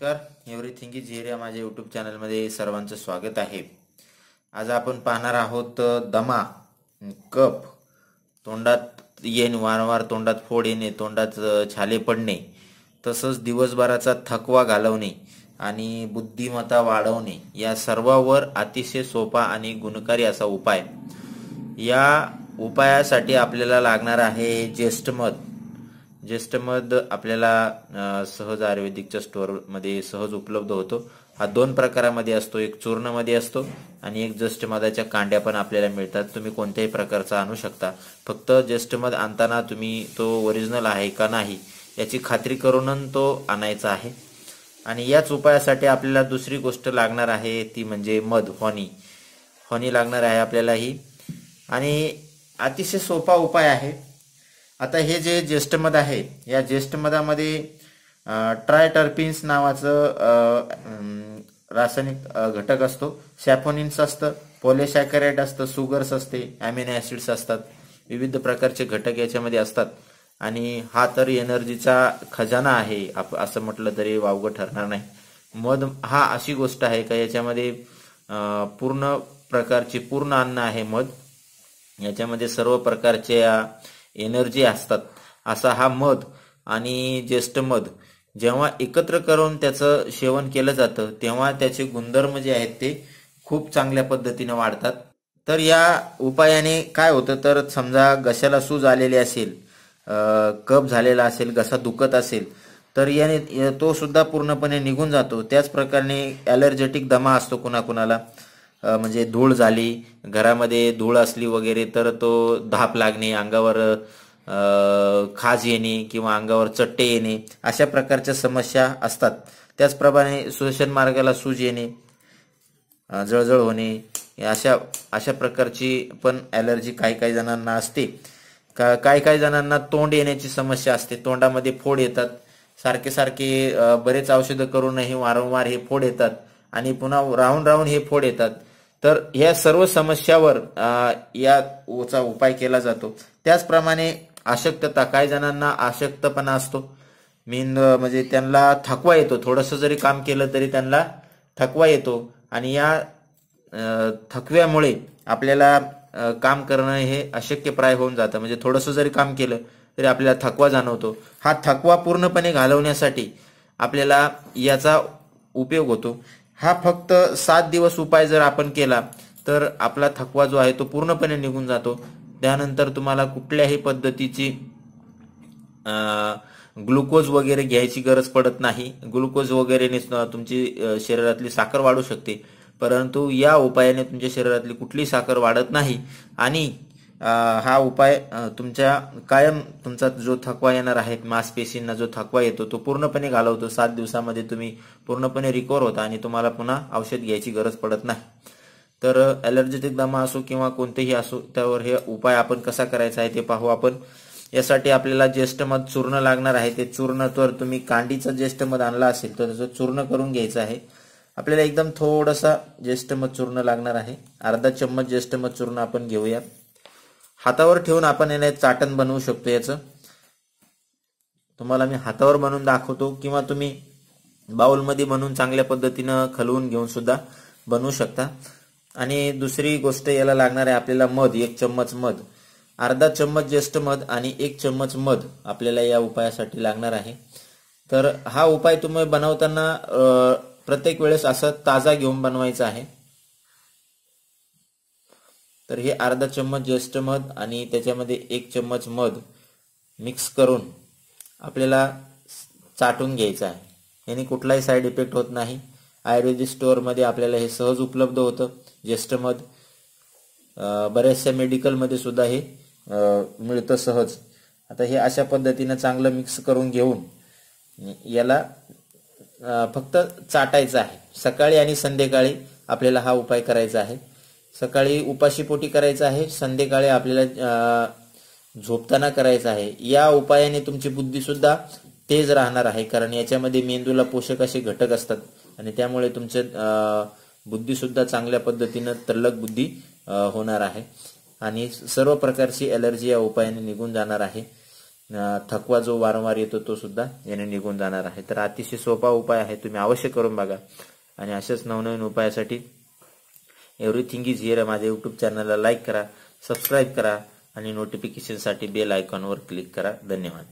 नमस्कार. Everything is here या माझ्या यूट्यूब चॅनलमध्ये सर्वांचं स्वागत आहे. आज आपण पाहणार आहोत दमा कप तोंडात येणे वारंवार तोंडात फोड येणे तोंडात छाले पडणे तसंच दिवसभराचा थकवा घालवणे आणि बुद्धिमत्ता वाढवणे या सर्वावर अतिशय सोपा आणि गुणकारी असा उपाय. या उपायासाठी आपल्याला लागणार आहे ज्येष्ठमध ज्येष्ठमध आपल्याला सहज आयुर्वेदिकच्या स्टोअरमध्ये सहज उपलब्ध होतो. हा दोन प्रकारामध्ये असतो. एक चूर्णमध्ये असतो आणि एक ज्येष्ठमधाच्या कांड्या पण आपल्याला मिळतात. तुम्ही कोणत्याही प्रकारचा आणू शकता. फक्त ज्येष्ठमध आणताना तुम्ही तो ओरिजिनल आहे का नाही याची खात्री करून तो आणायचा आहे. आणि याच उपायासाठी आपल्याला दुसरी गोष्ट लागणार आहे ती म्हणजे मध हॉनी हॉनी लागणार आहे आपल्याला ही आणि अतिशय सोपा उपाय आहे. आता हे जे ज्येष्ठमध आहे या ज्येष्ठमधामध्ये ट्रायटर्पिन्स नावाचं रासायनिक घटक असतो. सॅफोनिन्स असतं पॉलिसॅकराइड असतं सुगर्स असते अॅमिनो ॲसिड्स असतात. विविध प्रकारचे घटक याच्यामध्ये असतात. आणि हा तर एनर्जीचा खजाना आहे आप असं म्हटलं तरी वावगं ठरणार नाही. मध हा अशी गोष्ट आहे का याच्यामध्ये पूर्ण प्रकारची पूर्ण अन्न आहे मध. याच्यामध्ये सर्व प्रकारच्या एनर्जी असतात. असा हा मध आणि ज्येष्ठ मध जेव्हा एकत्र करून त्याचं सेवन केलं जातं तेव्हा त्याचे गुणधर्म जे आहेत ते खूप चांगल्या पद्धतीने वाढतात. तर या उपायाने काय होतं? तर समजा घशाला सूज आलेली असेल कप कफ झालेला असेल घसा दुखत असेल तर याने तो सुद्धा पूर्णपणे निघून जातो. त्याच प्रकारे ॲलर्जेटिक दमा असतो कुणाकुणाला. म्हणजे धूळ झाली घरामध्ये धूळ असली वगैरे तर तो धाप लागणे अंगावर खाज येणे किंवा अंगावर चट्टे येणे अशा प्रकारच्या समस्या असतात. त्याचप्रमाणे श्वसन मार्गाला सूज येणे जळजळ होणे अशा अशा प्रकारची पण ॲलर्जी काही काही जणांना असते. का काही काही जणांना तोंड येण्याची समस्या असते. तोंडामध्ये फोड येतात. सारखे सारखे बरेच औषधं करूनही वारंवार हे फोड येतात आणि पुन्हा राहून राहून हे फोड येतात. तर या सर्व समस्यावर याचा उपाय केला जातो. त्याचप्रमाणे अशक्तता काही जणांना अशक्तपणा असतो. मीन म्हणजे त्यांना थकवा येतो. थोडंसं जरी काम केलं तरी त्यांना थकवा येतो. आणि या थकव्यामुळे आपल्याला काम करणं हे अशक्यप्राय होऊन जातं. म्हणजे थोडंसं जरी काम केलं तरी आपल्याला थकवा जाणवतो. हा थकवा पूर्णपणे घालवण्यासाठी आपल्याला याचा उपयोग होतो. हा फक्त सात दिवस उपाय जर आपण केला तर आपला थकवा जो आहे तो पूर्णपणे निघून जातो. त्यानंतर तुम्हाला कुठल्याही पद्धतीची ग्लुकोज वगैरे घ्यायची गरज पडत नाही. ग्लुकोज वगैरेने तुमची शरीरातली साखर वाढू शकते. परंतु या उपायाने तुमच्या शरीरातली कुठली साखर वाढत नाही. आणि हा उपाय तुमच्या कायम तुमचा जो थकवा येणार आहे मांसपेशींना जो थकवा येतो तो पूर्णपणे घालवतो. सात दिवसामध्ये तुम्ही पूर्णपणे रिकवर होता आणि तुम्हाला पुन्हा औषध घ्यायची गरज पडत नाही. तर ॲलर्जेटिक दमा असो किंवा कोणतेही असो त्यावर हे उपाय आपण कसा करायचा आहे ते पाहू आपण. यासाठी आपल्याला ज्येष्ठमध चूर्ण लागणार आहे ते चूर्ण तर तुम्ही कांडीचं ज्येष्ठमध आणला असेल तर त्याचं चूर्ण करून घ्यायचं आहे. आपल्याला एकदम थोडासा ज्येष्ठमध चूर्ण लागणार आहे. अर्धा चम्मच ज्येष्ठमध चूर्ण आपण घेऊया हातावर ठेवून आपण याला एक चाटण बनवू शकतो याचं. तुम्हाला मी हातावर बनवून दाखवतो किंवा तुम्ही बाउलमध्ये बनवून चांगल्या पद्धतीनं खलवून घेऊन सुद्धा बनवू शकता. आणि दुसरी गोष्ट याला लागणार आहे आपल्याला मध एक चम्मच मध. अर्धा चम्मच ज्येष्ठ मध आणि एक चम्मच मध आपल्याला या उपायासाठी लागणार आहे. तर हा उपाय तुम्ही बनवताना प्रत्येक वेळेस असं ताजा घेऊन बनवायचा आहे. तर हे अर्धा चम्मच ज्येष्ठ मध आणि त्याच्यामध्ये एक चम्मच मध मिक्स करून आपल्याला चाटून घ्यायचं आहे. याने कुठलाही साईड इफेक्ट होत नाही. आयुर्वेदिक स्टोअरमध्ये आपल्याला हे सहज उपलब्ध होतं. ज्येष्ठ मध बऱ्याचशा मेडिकलमध्ये सुद्धा हे मिळतं सहज. आता हे अशा पद्धतीनं चांगलं मिक्स करून घेऊन याला फक्त चाटायचं आहे. सकाळी आणि संध्याकाळी आपल्याला हा उपाय करायचा आहे. सकाळी उपाशीपोटी करायचं आहे संध्याकाळी आपल्याला झोपताना करायचं आहे. या उपायाने तुमची बुद्धी सुद्धा तेज राहणार आहे कारण याच्यामध्ये मेंदूला पोषक असे घटक असतात आणि त्यामुळे तुमचे बुद्धी सुद्धा चांगल्या पद्धतीनं तल्लक बुद्धी होणार आहे. आणि सर्व प्रकारची एलर्जी या उपायाने निघून जाणार आहे. थकवा जो वारंवार येतो तो सुद्धा याने निघून जाणार आहे. तर अतिशय सोपा उपाय आहे तुम्ही अवश्य करून बघा. आणि अशाच नवनवीन उपायासाठी एव्हरीथिंग इज हिअर माझ्या युट्यूब चॅनलला लाईक करा सबस्क्राईब करा आणि नोटिफिकेशनसाठी बेल आयकॉनवर क्लिक करा. धन्यवाद.